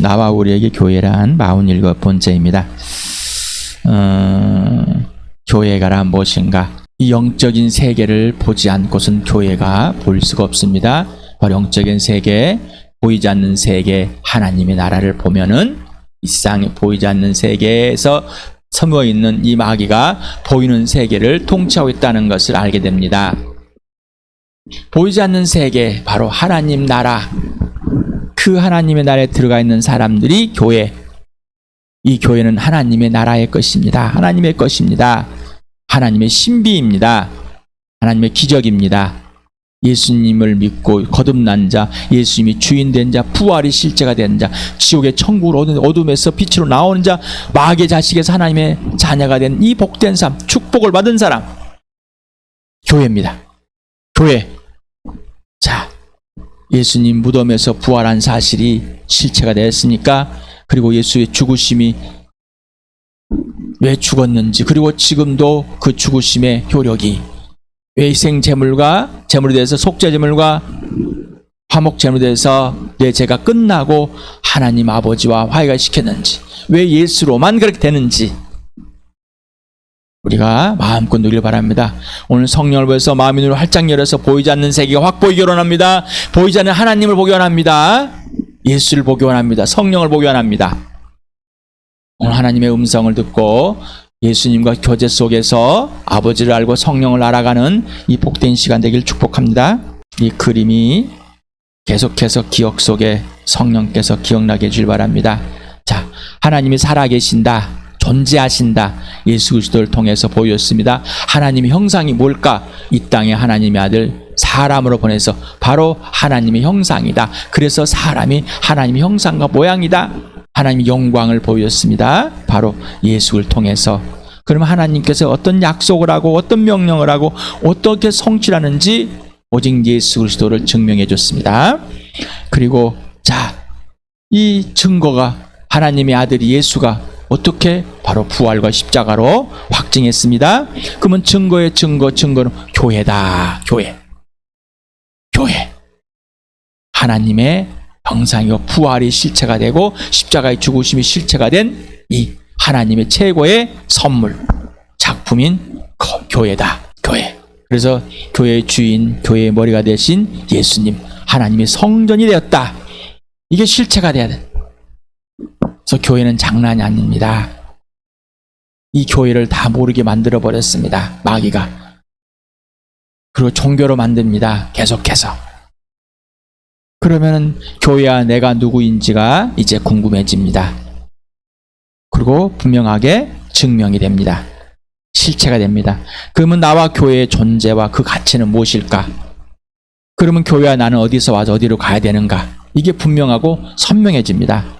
나와 우리에게 교회란 47번째입니다. 어, 교회가란 무엇인가? 이 영적인 세계를 보지 않고선 교회가 볼 수가 없습니다. 바로 영적인 세계, 보이지 않는 세계, 하나님의 나라를 보면은 이 세상에 보이지 않는 세계에서 숨어 있는 이 마귀가 보이는 세계를 통치하고 있다는 것을 알게 됩니다. 보이지 않는 세계, 바로 하나님 나라, 그 하나님의 나라에 들어가 있는 사람들이 교회. 이 교회는 하나님의 나라의 것입니다. 하나님의 것입니다. 하나님의 신비입니다. 하나님의 기적입니다. 예수님을 믿고 거듭난 자, 예수님이 주인 된 자, 부활이 실제가 된 자, 지옥의 얻은 어둠에서 빛으로 나오는 자, 마귀의 자식에서 하나님의 자녀가 된 이 복된 삶, 축복을 받은 사람, 교회입니다. 교회. 자, 예수님 무덤에서 부활한 사실이 실체가 되었으니까 그리고 예수의 죽으심이 왜 죽었는지 그리고 지금도 그 죽으심의 효력이 외생 제물과 제물에 대해서 속죄 제물과 화목 제물에 대해서 내 죄가 끝나고 하나님 아버지와 화해가 시켰는지 왜 예수로만 그렇게 되는지 우리가 마음껏 누리길 바랍니다. 오늘 성령을 보여서 마음의 눈을 활짝 열어서 보이지 않는 세계가 확 보이기 원합니다. 보이지 않는 하나님을 보기 원합니다. 예수를 보기 원합니다. 성령을 보기 원합니다. 오늘 하나님의 음성을 듣고 예수님과 교제 속에서 아버지를 알고 성령을 알아가는 이 복된 시간 되길 축복합니다. 이 그림이 계속해서 기억 속에 성령께서 기억나게 해주길 바랍니다. 자, 하나님이 살아계신다. 존재하신다. 예수 그리스도를 통해서 보였습니다. 하나님의 형상이 뭘까? 이 땅에 하나님의 아들 사람으로 보내서 바로 하나님의 형상이다. 그래서 사람이 하나님의 형상과 모양이다. 하나님의 영광을 보였습니다. 바로 예수를 통해서. 그러면 하나님께서 어떤 약속을 하고 어떤 명령을 하고 어떻게 성취하는지 오직 예수 그리스도를 증명해 줬습니다. 그리고 자, 이 증거가 하나님의 아들이 예수가 어떻게 바로 부활과 십자가로 확증했습니다. 그러면 증거의 증거 증거는 교회다. 교회. 교회. 하나님의 형상이고 부활이 실체가 되고 십자가의 죽으심이 실체가 된 이 하나님의 최고의 선물 작품인 거- 교회다. 교회. 그래서 교회의 주인, 교회의 머리가 되신 예수님, 하나님의 성전이 되었다. 이게 실체가 돼야 돼. 그래서 교회는 장난이 아닙니다. 이 교회를 다 모르게 만들어 버렸습니다. 마귀가. 그리고 종교로 만듭니다. 계속해서. 그러면 교회와 내가 누구인지가 이제 궁금해집니다. 그리고 분명하게 증명이 됩니다. 실체가 됩니다. 그러면 나와 교회의 존재와 그 가치는 무엇일까? 그러면 교회와 나는 어디서 와서 어디로 가야 되는가? 이게 분명하고 선명해집니다.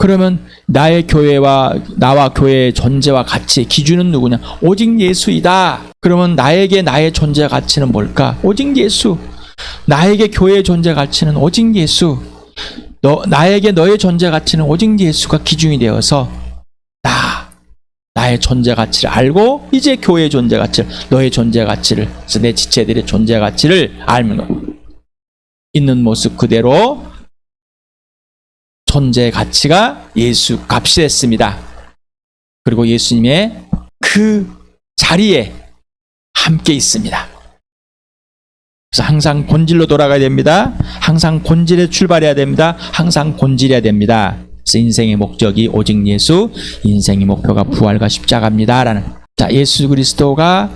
그러면 나의 교회와 나와 교회의 존재와 가치 기준은 누구냐? 오직 예수이다. 그러면 나에게 나의 존재 가치는 뭘까? 오직 예수. 나에게 교회의 존재 가치는 오직 예수. 너 나에게 너의 존재 가치는 오직 예수가 기준이 되어서 나 나의 존재 가치를 알고 이제 교회의 존재 가치를 너의 존재 가치를 내 지체들의 존재 가치를 알면 있는 모습 그대로 존재 가치가 예수 값이 됐습니다. 그리고 예수님의 그 자리에 함께 있습니다. 그래서 항상 본질로 돌아가야 됩니다. 항상 본질에 출발해야 됩니다. 항상 본질해야 됩니다. 그래서 인생의 목적이 오직 예수, 인생의 목표가 부활과 십자가입니다라는. 자, 예수 그리스도가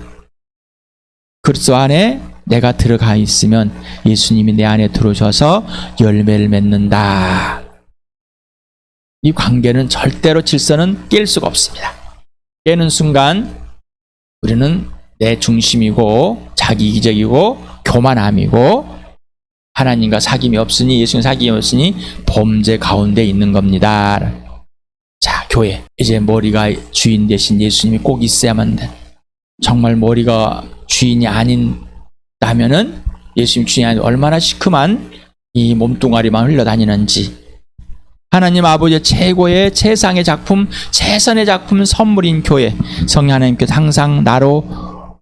그리스도 안에 내가 들어가 있으면 예수님이 내 안에 들어오셔서 열매를 맺는다. 이 관계는 절대로 질서는 깰 수가 없습니다. 깨는 순간 우리는 내 중심이고 자기 이기적이고 교만함이고 하나님과 사귐이 없으니 예수님 사귐이 없으니 범죄 가운데 있는 겁니다. 자, 교회 이제 머리가 주인 대신 예수님이 꼭 있어야만 돼. 정말 머리가 주인이 아닌다면은 예수님 주인이 아닌 얼마나 시큼한 이 몸뚱아리만 흘러다니는지 하나님 아버지의 최고의 최상의 작품, 최선의 작품 선물인 교회. 성령 하나님께서 항상 나로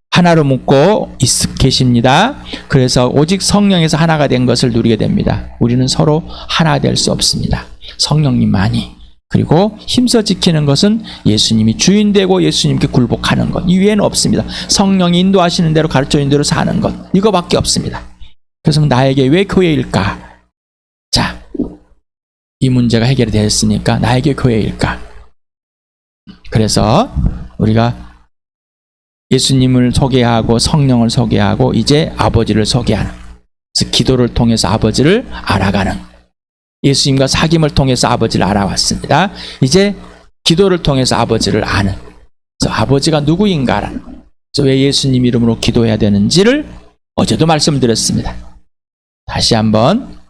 하나로 묶고 있 계십니다. 그래서 오직 성령에서 하나가 된 것을 누리게 됩니다. 우리는 서로 하나 될 수 없습니다. 성령님만이 그리고 힘써 지키는 것은 예수님이 주인 되고 예수님께 굴복하는 것. 이 외에는 없습니다. 성령이 인도하시는 대로 가르쳐 주는 대로 사는 것. 이거밖에 없습니다. 그래서 나에게 왜 교회일까? 자, 이 문제가 해결이 되었으니까 나에게 교회일까? 그래서 우리가 예수님을 소개하고 성령을 소개하고 이제 아버지를 소개하는 그래서 기도를 통해서 아버지를 알아가는 예수님과 사귐을 통해서 아버지를 알아왔습니다. 이제 기도를 통해서 아버지를 아는 그래서 아버지가 누구인가라는 그래서 왜 예수님 이름으로 기도해야 되는지를 어제도 말씀드렸습니다. 다시 한번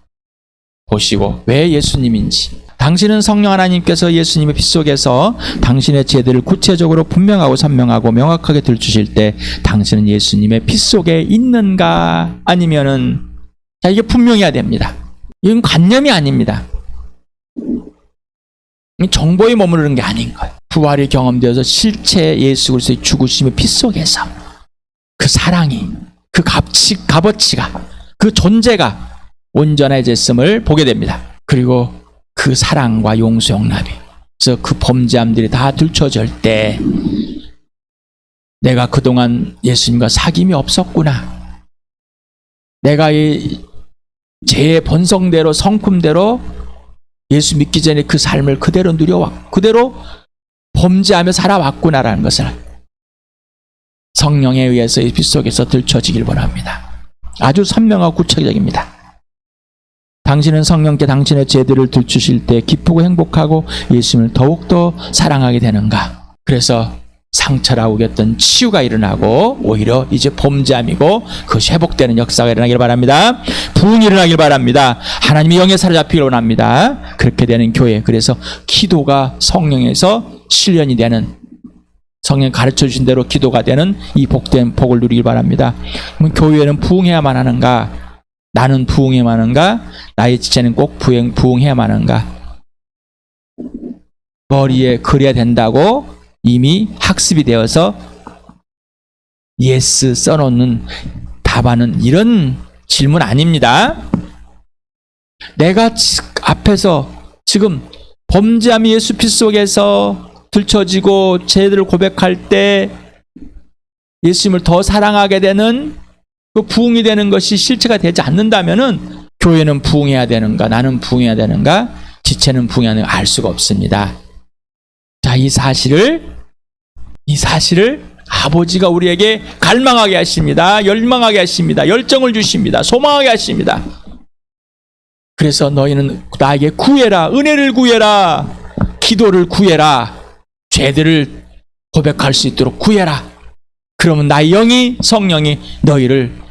보시고 왜 예수님인지 당신은 성령 하나님께서 예수님의 피 속에서 당신의 죄들을 구체적으로 분명하고 선명하고 명확하게 들추실 때 당신은 예수님의 피 속에 있는가 아니면은 자 이게 분명해야 됩니다. 이건 관념이 아닙니다. 이 정보에 머무르는 게 아닌 거예요. 부활이 경험되어서 실체 예수 그리스도의 죽으심의 피 속에서 그 사랑이 그 값치 값어치가 그 존재가 온전해졌음을 보게 됩니다. 그리고 그 사랑과 용서 용납이 그래서 그 범죄함들이 다 들춰질 때 내가 그동안 예수님과 사귐이 없었구나. 내가 이 죄의 본성대로 성품대로 예수 믿기 전에 그 삶을 그대로 누려왔 그대로 범죄하며 살아왔구나라는 것을 성령에 의해서 이빛 속에서 들춰지길 원합니다. 아주 선명하고 구체적입니다. 당신은 성령께 당신의 죄들을 들추실 때 기쁘고 행복하고 예수님을 더욱더 사랑하게 되는가? 그래서 상처라고 여겼던 치유가 일어나고 오히려 이제 범죄함이고 그것이 회복되는 역사가 일어나길 바랍니다. 부흥이 일어나길 바랍니다. 하나님의 영에 사로잡히길 원합니다. 그렇게 되는 교회. 그래서 기도가 성령에서 실현이 되는 성령 가르쳐 주신 대로 기도가 되는 이 복된 복을 누리길 바랍니다. 그럼 교회는 부흥해야만 하는가? 나는 부흥해야만 하는가? 나의 지체는 꼭 부흥, 부흥해야만 하는가? 머리에 그려야 된다고 이미 학습이 되어서 예스 써놓는 답안은 이런 질문 아닙니다. 내가 지- 앞에서 지금 범죄함이 예수 피 속에서 들춰지고 죄들을 고백할 때 예수님을 더 사랑하게 되는 그 부흥이 되는 것이 실체가 되지 않는다면은 교회는 부흥해야 되는가 나는 부흥해야 되는가 지체는 부흥해야 되는가 알 수가 없습니다. 자, 이 사실을 이 사실을 아버지가 우리에게 갈망하게 하십니다. 열망하게 하십니다. 열정을 주십니다. 소망하게 하십니다. 그래서 너희는 나에게 구해라. 은혜를 구해라. 기도를 구해라. 죄들을 고백할 수 있도록 구해라. 그러면 나의 영이 성령이 너희를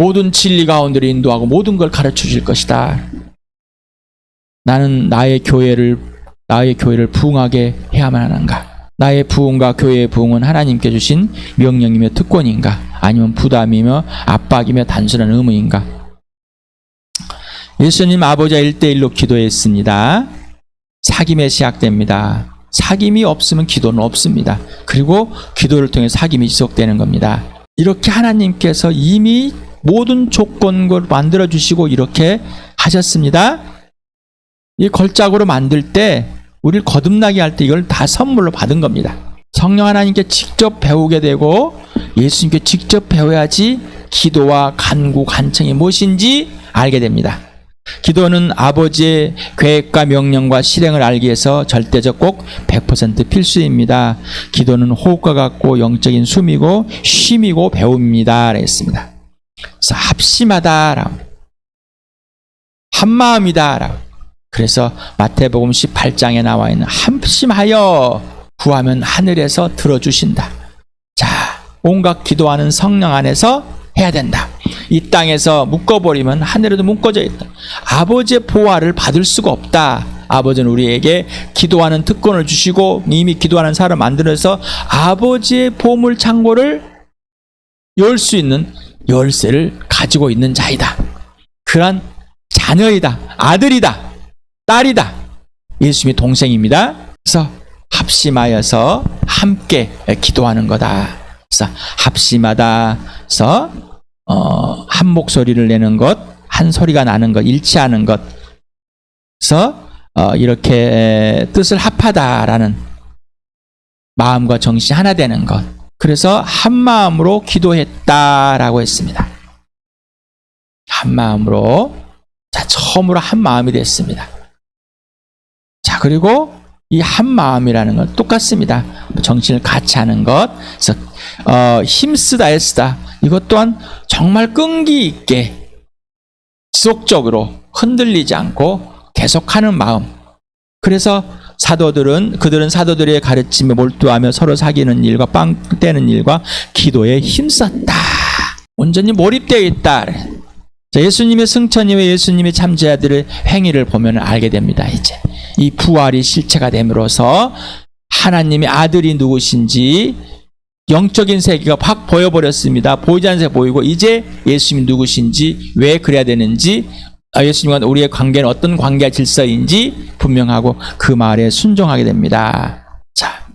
모든 진리 가운데로 인도하고 모든 걸 가르쳐 줄 것이다. 나는 나의 교회를 나의 교회를 부흥하게 해야만 하는가? 나의 부흥과 교회의 부흥은 하나님께 주신 명령이며 특권인가? 아니면 부담이며 압박이며 단순한 의무인가? 예수님 아버지와 1대1로 기도했습니다. 사귐에 시작됩니다. 사귐이 없으면 기도는 없습니다. 그리고 기도를 통해 사귐이 지속되는 겁니다. 이렇게 하나님께서 이미 모든 조건을 만들어 주시고 이렇게 하셨습니다. 이 걸작으로 만들 때 우리를 거듭나게 할 때 이걸 다 선물로 받은 겁니다. 성령 하나님께 직접 배우게 되고 예수님께 직접 배워야지 기도와 간구, 간청이 무엇인지 알게 됩니다. 기도는 아버지의 계획과 명령과 실행을 알기 위해서 절대적 꼭 100% 필수입니다. 기도는 호흡과 같고 영적인 숨이고 쉼이고 배움입니다. 그랬습니다. 그래서 합심하다라고 한마음이다라고 그래서 마태복음 18장에 나와 있는 합심하여 구하면 하늘에서 들어주신다. 자, 온갖 기도하는 성령 안에서 해야 된다. 이 땅에서 묶어버리면 하늘에도 묶어져 있다. 아버지의 보화를 받을 수가 없다. 아버지는 우리에게 기도하는 특권을 주시고 이미 기도하는 사람 만들어서 아버지의 보물 창고를 열 수 있는 열쇠를 가지고 있는 자이다. 그런 자녀이다. 아들이다. 딸이다. 예수님의 동생입니다. 그래서 합심하여서 함께 기도하는 거다. 그래서 합심하다서 어, 한 목소리를 내는 것, 한 소리가 나는 것, 일치하는 것. 그래서 어, 이렇게 뜻을 합하다라는 마음과 정신이 하나 되는 것. 그래서 한 마음으로 기도했다라고 했습니다. 한 마음으로 자 처음으로 한 마음이 됐습니다. 자 그리고 이 한 마음이라는 건 똑같습니다. 정신을 같이 하는 것. 그래서 어, 힘쓰다 애쓰다 이것 또한 정말 끈기 있게 지속적으로 흔들리지 않고 계속하는 마음. 그래서 사도들은 그들은 사도들의 가르침에 몰두하며 서로 사귀는 일과 빵 떼는 일과 기도에 힘썼다. 온전히 몰입되어 있다. 자, 예수님의 승천이와 예수님의 참제자들의 행위를 보면 알게 됩니다. 이제 이 부활이 실체가 됨으로써 하나님의 아들이 누구신지 영적인 세계가 확 보여버렸습니다. 보이지 않는 세계 보이고 이제 예수님이 누구신지 왜 그래야 되는지 아, 예수님과 우리의 관계는 어떤 관계 질서인지 분명하고 그 말에 순종하게 됩니다. 자,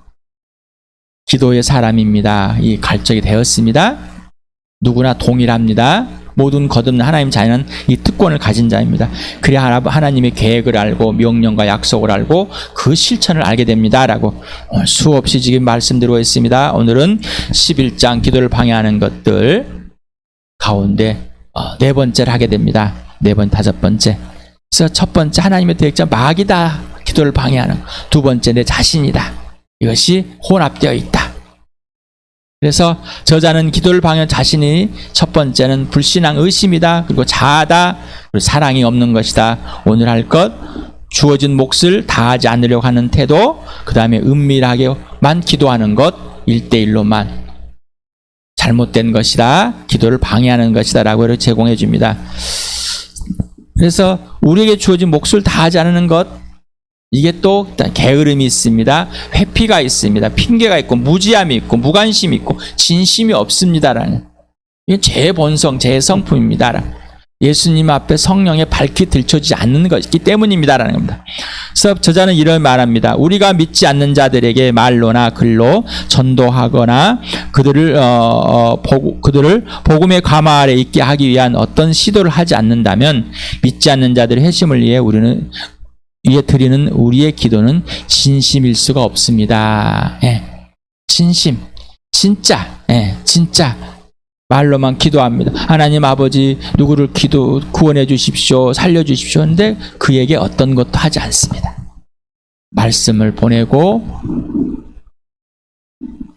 기도의 사람입니다. 이 갈적이 되었습니다. 누구나 동일합니다. 모든 거듭난 하나님 자녀는 이 특권을 가진 자입니다. 그래야 하나- 하나님의 계획을 알고 명령과 약속을 알고 그 실천을 알게 됩니다라고 수없이 지금 말씀드리고 있습니다. 오늘은 11장 기도를 방해하는 것들 가운데 어, 네 번째를 하게 됩니다. 네 번, 다섯 번째. 그래서 첫 번째 하나님의 대역자 마귀다. 기도를 방해하는. 두 번째 내 자신이다. 이것이 혼합되어 있다. 그래서 저자는 기도를 방해 자신이 첫 번째는 불신앙 의심이다. 그리고 자아다. 그리고 사랑이 없는 것이다. 오늘 할 것 주어진 몫을 다하지 않으려고 하는 태도. 그 다음에 은밀하게만 기도하는 것. 일대일로만 잘못된 것이다. 기도를 방해하는 것이다 라고 이렇게 제공해 줍니다. 그래서 우리에게 주어진 몫을 다 하지 않는 것 이게 또 게으름이 있습니다. 회피가 있습니다. 핑계가 있고 무지함이 있고 무관심이 있고 진심이 없습니다라는 이게 제 본성, 제 성품입니다. 예수님 앞에 성령에 밝히 들춰지지 않는 것이기 때문입니다라는 겁니다. 그래서 저자는 이런 말합니다. 우리가 믿지 않는 자들에게 말로나 글로 전도하거나 그들을 어, 어, 복- 그들을 복음의 가마 아래 있게 하기 위한 어떤 시도를 하지 않는다면 믿지 않는 자들의 회심을 위해 우리는 위에 드리는 우리의 기도는 진심일 수가 없습니다. 예. 진심, 진짜, 예, 진짜 말로만 기도합니다. 하나님 아버지 누구를 기도 구원해 주십시오, 살려 주십시오. 근데 그에게 어떤 것도 하지 않습니다. 말씀을 보내고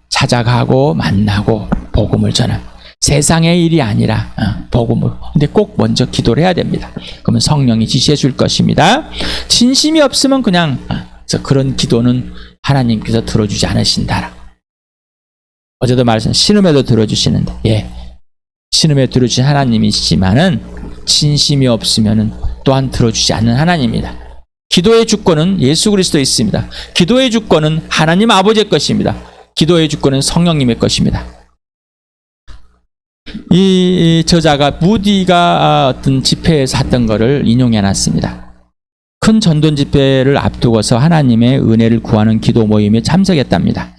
찾아가고 만나고 복음을 전한 세상의 일이 아니라 어, 복음을 근데 꼭 먼저 기도를 해야 됩니다. 그러면 성령이 지시해 줄 것입니다. 진심이 없으면 그냥 어, 그래서 그런 기도는 하나님께서 들어주지 않으신다라. 어제도 말씀 신음에도 들어주시는데 예 신음에 들어주신 하나님이시지만은 진심이 없으면은 또한 들어주지 않는 하나님입니다. 기도의 주권은 예수 그리스도에 있습니다. 기도의 주권은 하나님 아버지의 것입니다. 기도의 주권은 성령님의 것입니다. 이 저자가 무디가 어떤 집회에서 했던 것을 인용해 놨습니다. 큰 전돈 집회를 앞두고서 하나님의 은혜를 구하는 기도 모임에 참석했답니다.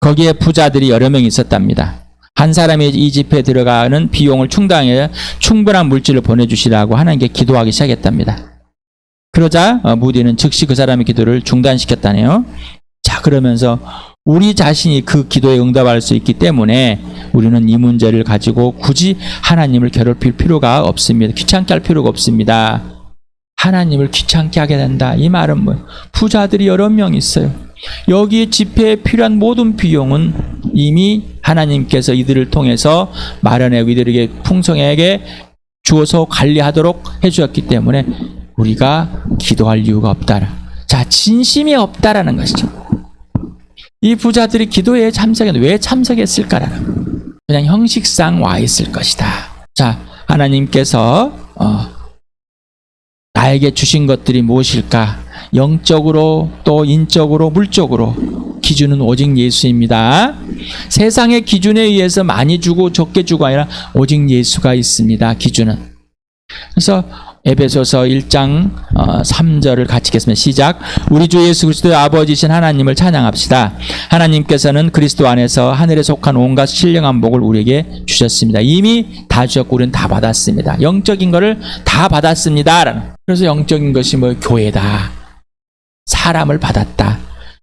거기에 부자들이 여러 명 있었답니다. 한 사람이 이 집회에 들어가는 비용을 충당해 충분한 물질을 보내주시라고 하나님께 기도하기 시작했답니다. 그러자 어, 무디는 즉시 그 사람의 기도를 중단시켰다네요. 자 그러면서 우리 자신이 그 기도에 응답할 수 있기 때문에 우리는 이 문제를 가지고 굳이 하나님을 괴롭힐 필요가 없습니다. 귀찮게 할 필요가 없습니다. 하나님을 귀찮게 하게 된다. 이 말은 뭐 부자들이 여러 명 있어요. 여기 집회에 필요한 모든 비용은 이미 하나님께서 이들을 통해서 마련해 이들에게 풍성하게 주어서 관리하도록 해주었기 때문에 우리가 기도할 이유가 없다. 자, 진심이 없다라는 것이죠. 이 부자들이 기도에 참석했는데 왜 참석했을까라는 그냥 형식상 와 있을 것이다. 자, 하나님께서 어, 나에게 주신 것들이 무엇일까? 영적으로 또 인적으로 물적으로 기준은 오직 예수입니다. 세상의 기준에 의해서 많이 주고 적게 주고 아니라 오직 예수가 있습니다. 기준은. 그래서 에베소서 1장 어, 3절을 같이 읽겠습니다. 시작. 우리 주 예수 그리스도의 아버지신 하나님을 찬양합시다. 하나님께서는 그리스도 안에서 하늘에 속한 온갖 신령한 복을 우리에게 주셨습니다. 이미 다 주셨고 우리는 다 받았습니다. 영적인 거를 다 받았습니다. 그래서 영적인 것이 뭐 교회다. 사람을 받았다.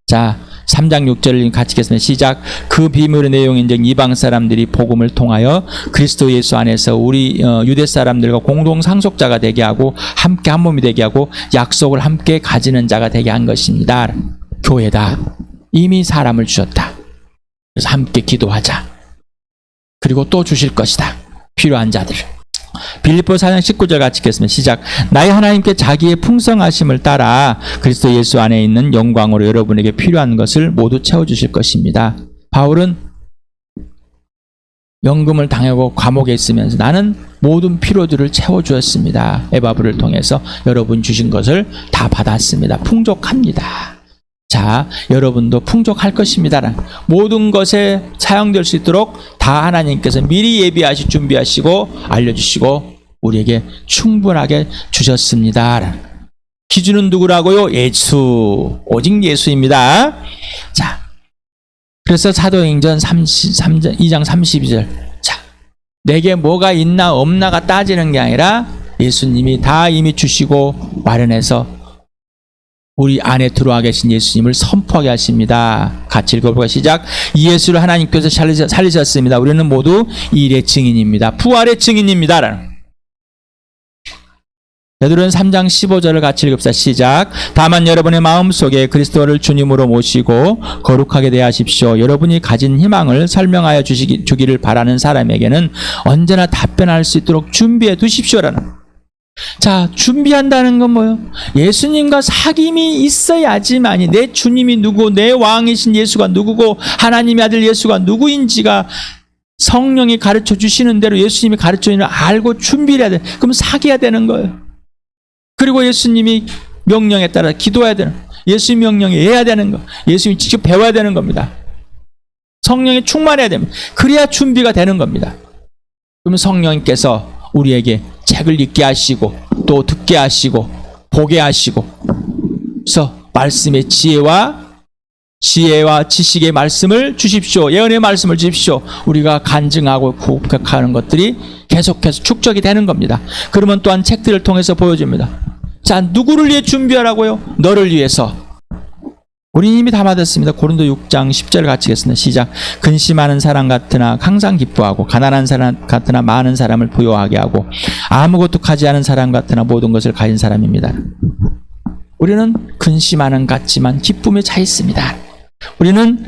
자, 3장 6절을 같이 읽겠습니다. 시작. 그 비밀의 이제 이방 사람들이 복음을 통하여 그리스도 예수 안에서 우리 어, 유대 사람들과 공동 상속자가 되게 하고 함께 한 몸이 되게 하고 약속을 함께 가지는 자가 되게 한 것입니다. 교회다. 이미 사람을 주셨다. 그래서 함께 기도하자. 그리고 또 주실 것이다. 필요한 자들. 빌립보 4장 19절 같이 읽겠습니다. 시작. 나의 하나님께 자기의 풍성하심을 따라 그리스도 예수 안에 있는 영광으로 여러분에게 필요한 것을 모두 채워주실 것입니다. 바울은 연금을 당하고 감옥에 있으면서 나는 모든 필요들을 채워주었습니다. 에바브를 통해서 여러분 주신 것을 다 받았습니다. 풍족합니다. 자, 여러분도 풍족할 것입니다. 모든 것에 사용될 수 있도록 다 하나님께서 미리 예비하시 준비하시고 알려주시고 우리에게 충분하게 주셨습니다. 기준은 누구라고요? 예수. 오직 예수입니다. 자, 그래서 사도행전 33장, 2장 32절. 자, 내게 뭐가 있나 없나가 따지는 게 아니라 예수님이 다 이미 주시고 마련해서 우리 안에 들어와 계신 예수님을 선포하게 하십니다. 같이 읽어볼까 시작. 이 예수를 하나님께서 살리셨- 살리셨습니다. 우리는 모두 이 일의 증인입니다. 부활의 증인입니다. 베드로는 3장 15절을 같이 읽읍시다. 시작. 다만 여러분의 마음속에 그리스도를 주님으로 모시고 거룩하게 대하십시오. 여러분이 가진 희망을 설명하여 주시기, 주기를 바라는 사람에게는 언제나 답변할 수 있도록 준비해 두십시오라는 자, 준비한다는 건 뭐예요? 예수님과 사귐이 있어야지만이 내 주님이 누구, 내 왕이신 예수가 누구고 하나님의 아들 예수가 누구인지가 성령이 가르쳐 주시는 대로 예수님이 가르쳐 주는 걸 알고 준비를 해야 돼. 그럼 사귀어야 되는 거예요. 그리고 예수님이 명령에 따라 기도해야 되는. 예수님 명령에 해야 되는 거. 예수님이 직접 배워야 되는 겁니다. 성령에 충만해야 됩니다. 그래야 준비가 되는 겁니다. 그러면 성령님께서 우리에게 책을 읽게 하시고 또 듣게 하시고 보게 하시고 그래서 말씀의 지혜와 지혜와 지식의 말씀을 주십시오. 예언의 말씀을 주십시오. 우리가 간증하고 고백하는 것들이 계속해서 축적이 되는 겁니다. 그러면 또한 책들을 통해서 보여줍니다. 자, 누구를 위해 준비하라고요? 너를 위해서. 우리 이미 다 받았습니다. 고린도 6장 10절 같이 읽겠습니다. 시작. 근심하는 사람 같으나 항상 기뻐하고 가난한 사람 같으나 많은 사람을 부여하게 하고 아무것도 가지 않은 사람 같으나 모든 것을 가진 사람입니다. 우리는 근심하는 같지만 기쁨에 차 있습니다. 우리는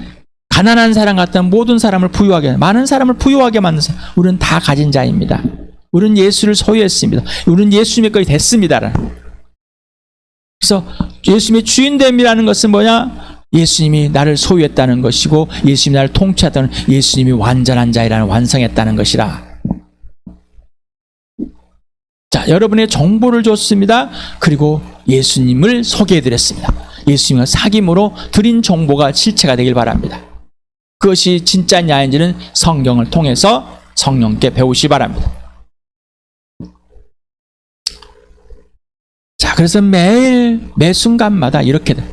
가난한 사람 같은 모든 사람을 부유하게 많은 사람을 부유하게 만든 사람. 우리는 다 가진 자입니다. 우리는 예수를 소유했습니다. 우리는 예수님의 것이 됐습니다. 그래서 예수님의 주인됨이라는 것은 뭐냐? 예수님이 나를 소유했다는 것이고 예수님이 나를 통치했다는 예수님이 완전한 자이라는 완성했다는 것이라. 자, 여러분의 정보를 줬습니다. 그리고 예수님을 소개해 드렸습니다. 예수님과 사귐으로 드린 정보가 실체가 되길 바랍니다. 그것이 진짜냐 아닌지는 성경을 통해서 성령께 배우시 바랍니다. 자, 그래서 매일 매 순간마다 이렇게 돼.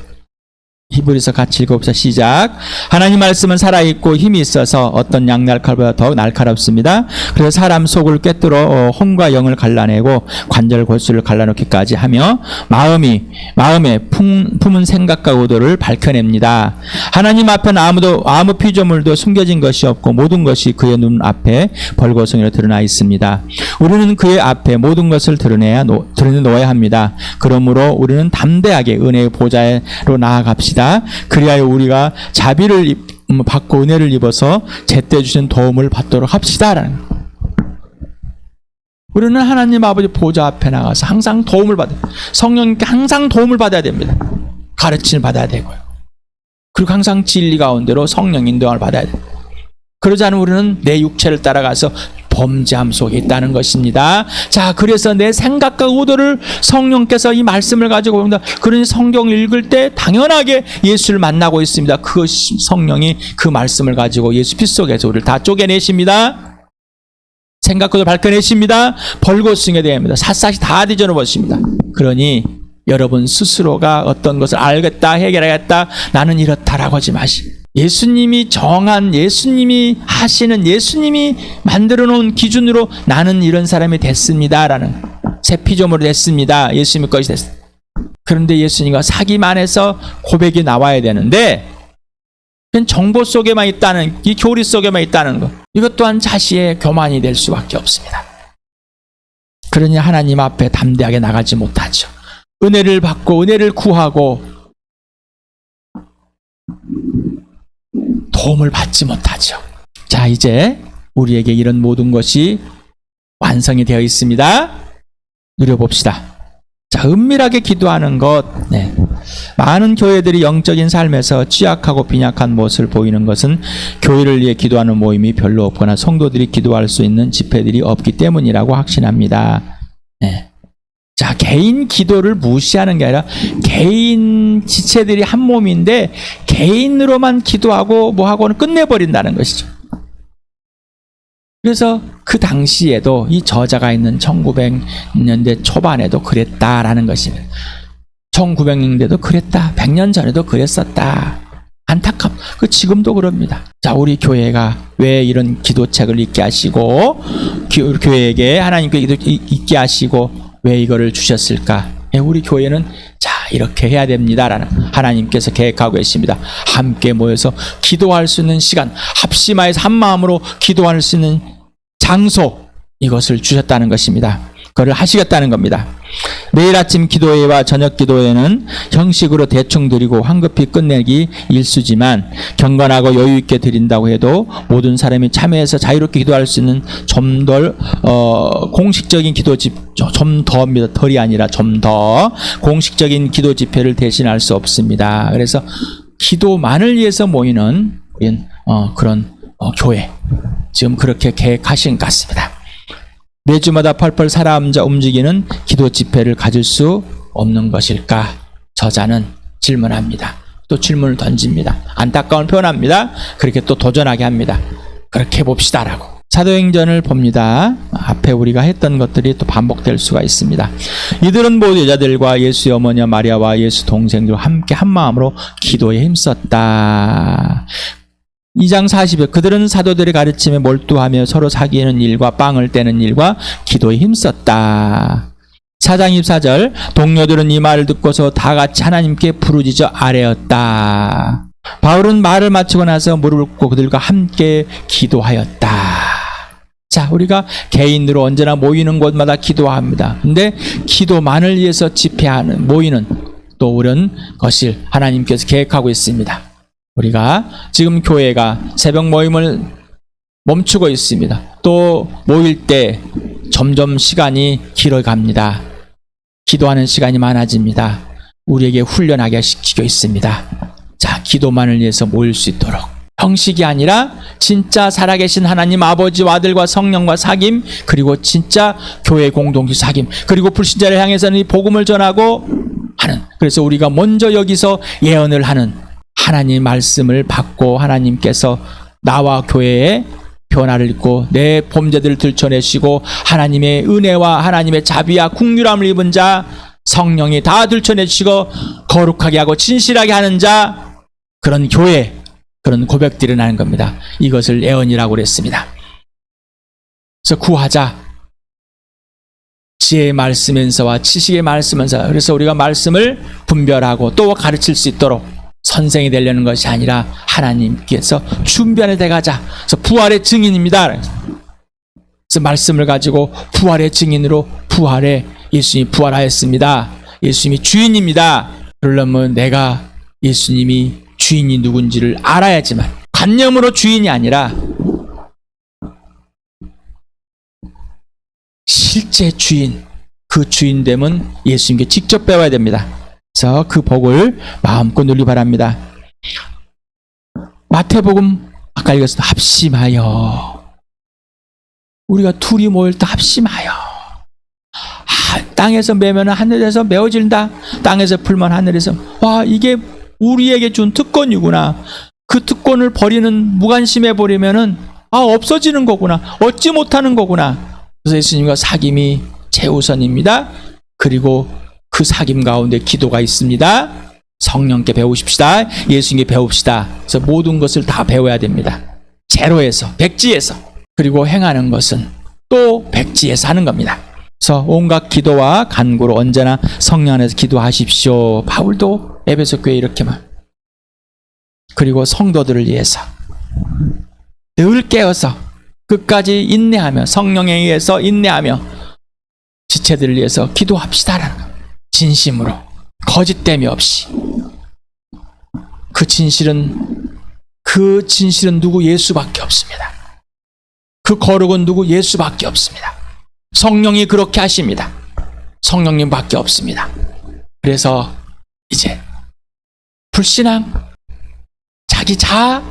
히브리서 같이 읽어봅시다. 시작. 하나님 말씀은 살아있고 힘이 있어서 어떤 양날칼보다 더욱 날카롭습니다. 그래서 사람 속을 꿰뚫어 어, 혼과 영을 갈라내고 관절 골수를 갈라놓기까지 하며 마음이 마음의 품, 품은 생각과 의도를 밝혀냅니다. 하나님 앞에는 아무도 아무 피조물도 숨겨진 것이 없고 모든 것이 그의 눈 앞에 벌거성이로 드러나 있습니다. 우리는 그의 앞에 모든 것을 드러내야 놓, 드러내놓아야 합니다. 그러므로 우리는 담대하게 은혜의 보좌로 나아갑시다. 그리하여 우리가 자비를 입- 음, 받고 은혜를 입어서 제때 주신 도움을 받도록 합시다라는 거. 우리는 하나님 아버지 보좌 앞에 나가서 항상 도움을 받아 성령님께 항상 도움을 받아야 됩니다. 가르침을 받아야 되고요. 그리고 항상 진리 가운데로 성령 인도함을 받아야 돼요. 그러지 않으면 우리는 내 육체를 따라가서 범죄함 속에 있다는 것입니다. 자, 그래서 내 생각과 의도를 성령께서 이 말씀을 가지고 옵니다. 그러니 성경 읽을 때 당연하게 예수를 만나고 있습니다. 그 성령이 그 말씀을 가지고 예수 피 속에서 우리를 다 쪼개내십니다. 생각고도 밝혀내십니다. 벌고승에 대합니다. 샅샅이 다 뒤져놓 보십니다. 그러니 여러분 스스로가 어떤 것을 알겠다, 해결하겠다, 나는 이렇다라고 하지 마시. 예수님이 정한, 예수님이 하시는, 예수님이 만들어 놓은 기준으로 나는 이런 사람이 됐습니다 라는 새 피조물이 됐습니다. 예수님의 것이 됐습니다. 그런데 예수님과 사기만 해서 고백이 나와야 되는데 그냥 정보 속에만 있다는 이 교리 속에만 있다는 것 이것 또한 자시의 교만이 될 수밖에 없습니다. 그러니 하나님 앞에 담대하게 나가지 못하죠. 은혜를 받고 은혜를 구하고 도움을 받지 못하죠. 자 이제 우리에게 이런 모든 것이 완성이 되어 있습니다. 누려봅시다. 자, 은밀하게 기도하는 것. 네. 많은 교회들이 영적인 삶에서 취약하고 빈약한 모습을 보이는 것은 교회를 위해 기도하는 모임이 별로 없거나 성도들이 기도할 수 있는 집회들이 없기 때문이라고 확신합니다. 네. 자, 개인 기도를 무시하는 게 아니라 개인 지체들이 한 몸인데 개인으로만 기도하고 뭐 하고는 끝내버린다는 것이죠. 그래서 그 당시에도 이 저자가 있는 1900년대 초반에도 그랬다라는 것입니다. 1900년대도 그랬다. 100년 전에도 그랬었다. 안타깝. 그 지금도 그럽니다. 자, 우리 교회가 왜 이런 기도책을 읽게 하시고 기- 우리 교회에게 하나님께 읽게 하시고 왜 이거를 주셨을까? 예, 우리 교회는 자 이렇게 해야 됩니다라는 하나님께서 계획하고 계십니다. 함께 모여서 기도할 수 있는 시간, 합심하여서 한 마음으로 기도할 수 있는 장소 이것을 주셨다는 것입니다. 그걸 하시겠다는 겁니다. 매일 아침 기도회와 저녁 기도회는 형식으로 대충 드리고 황급히 끝내기 일수지만 경건하고 여유 있게 드린다고 해도 모든 사람이 참여해서 자유롭게 기도할 수 있는 좀더 어, 공식적인 기도 집좀 더입니다. 덜이 아니라 좀 더 공식적인 기도 집회를 대신할 수 없습니다. 그래서 기도만을 위해서 모이는 어, 그런 어, 교회 지금 그렇게 계획하신 것 같습니다. 매주마다 펄펄 살아앉아 움직이는 기도 집회를 가질 수 없는 것일까? 저자는 질문합니다. 또 질문을 던집니다. 안타까운 표현합니다. 그렇게 또 도전하게 합니다. 그렇게 해봅시다라고. 사도행전을 봅니다. 앞에 우리가 했던 것들이 또 반복될 수가 있습니다. 이들은 모두 여자들과 예수의 어머니 마리아와 예수 동생들과 함께 한 마음으로 기도에 힘썼다. 2장 40에 그들은 사도들의 가르침에 몰두하며 서로 사귀는 일과 빵을 떼는 일과 기도에 힘썼다. 4장 24절 동료들은 이 말을 듣고서 다 같이 하나님께 부르짖어 아뢰었다. 바울은 말을 마치고 나서 무릎을 꿇고 그들과 함께 기도하였다. 자, 우리가 개인으로 언제나 모이는 곳마다 기도합니다. 근데 기도만을 위해서 집회하는 모이는 또 이런 것을 하나님께서 계획하고 있습니다. 우리가 지금 교회가 새벽 모임을 멈추고 있습니다. 또 모일 때 점점 시간이 길어갑니다. 기도하는 시간이 많아집니다. 우리에게 훈련하게 시키고 있습니다. 자, 기도만을 위해서 모일 수 있도록. 형식이 아니라 진짜 살아계신 하나님 아버지와 아들과 성령과 사귐 그리고 진짜 교회 공동체 사귐 그리고 불신자를 향해서는 이 복음을 전하고 하는 그래서 우리가 먼저 여기서 예언을 하는 하나님 말씀을 받고 하나님께서 나와 교회에 변화를 입고 내 범죄들을 들춰내시고 하나님의 은혜와 하나님의 자비와 국률함을 입은 자 성령이 다 들춰내시고 거룩하게 하고 진실하게 하는 자 그런 교회 그런 고백들이 나는 겁니다. 이것을 예언이라고 그랬습니다. 그래서 구하자. 지혜의 말씀면서와 지식의 말씀면서 그래서 우리가 말씀을 분별하고 또 가르칠 수 있도록 선생이 되려는 것이 아니라 하나님께서 준비하는 데 가자. 그래서 부활의 증인입니다. 그래서 말씀을 가지고 부활의 증인으로 부활의 예수님이 부활하였습니다. 예수님이 주인입니다. 그러려면 내가 예수님이 주인이 누군지를 알아야지만 관념으로 주인이 아니라 실제 주인 그 주인 됨은 예수님께 직접 배워야 됩니다. 그래서 그 복을 마음껏 누리 바랍니다. 마태복음 아까 읽었습니다. 합심하여 우리가 둘이 모일 때 합심하여 아, 땅에서 매면 하늘에서 메어진다. 땅에서 풀면 하늘에서 와 이게 우리에게 준 특권이구나. 그 특권을 버리는 무관심해 버리면은 아, 없어지는 거구나. 얻지 못하는 거구나. 그래서 예수님과 사귐이 최우선입니다. 그리고 그 사귐 가운데 기도가 있습니다. 성령께 배우십시다. 예수님께 배웁시다. 그래서 모든 것을 다 배워야 됩니다. 제로에서, 백지에서. 그리고 행하는 것은 또 백지에서 하는 겁니다. 그래서 온갖 기도와 간구로 언제나 성령 안에서 기도하십시오. 바울도 에베소 교회 이렇게 말. 그리고 성도들을 위해서 늘 깨어서 끝까지 인내하며 성령에 의해서 인내하며 지체들을 위해서 기도합시다라는 거. 진심으로 거짓됨이 없이 그 진실은 그 진실은 누구 예수밖에 없습니다. 그 거룩은 누구 예수밖에 없습니다. 성령이 그렇게 하십니다. 성령님밖에 없습니다. 그래서 이제 불신앙, 자기 자아,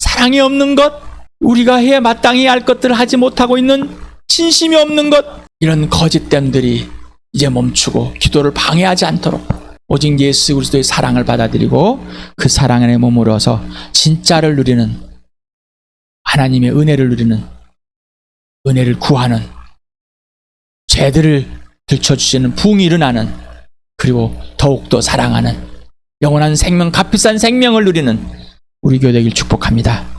사랑이 없는 것, 우리가 해야 마땅히 할 것들을 하지 못하고 있는 진심이 없는 것, 이런 거짓됨들이 이제 멈추고 기도를 방해하지 않도록 오직 예수 그리스도의 사랑을 받아들이고 그 사랑 안에 머물어서 진짜를 누리는 하나님의 은혜를 누리는 은혜를 구하는 죄들을 들춰주시는 부흥이 일어나는 그리고 더욱더 사랑하는 영원한 생명 값비싼 생명을 누리는 우리 교대길 축복합니다.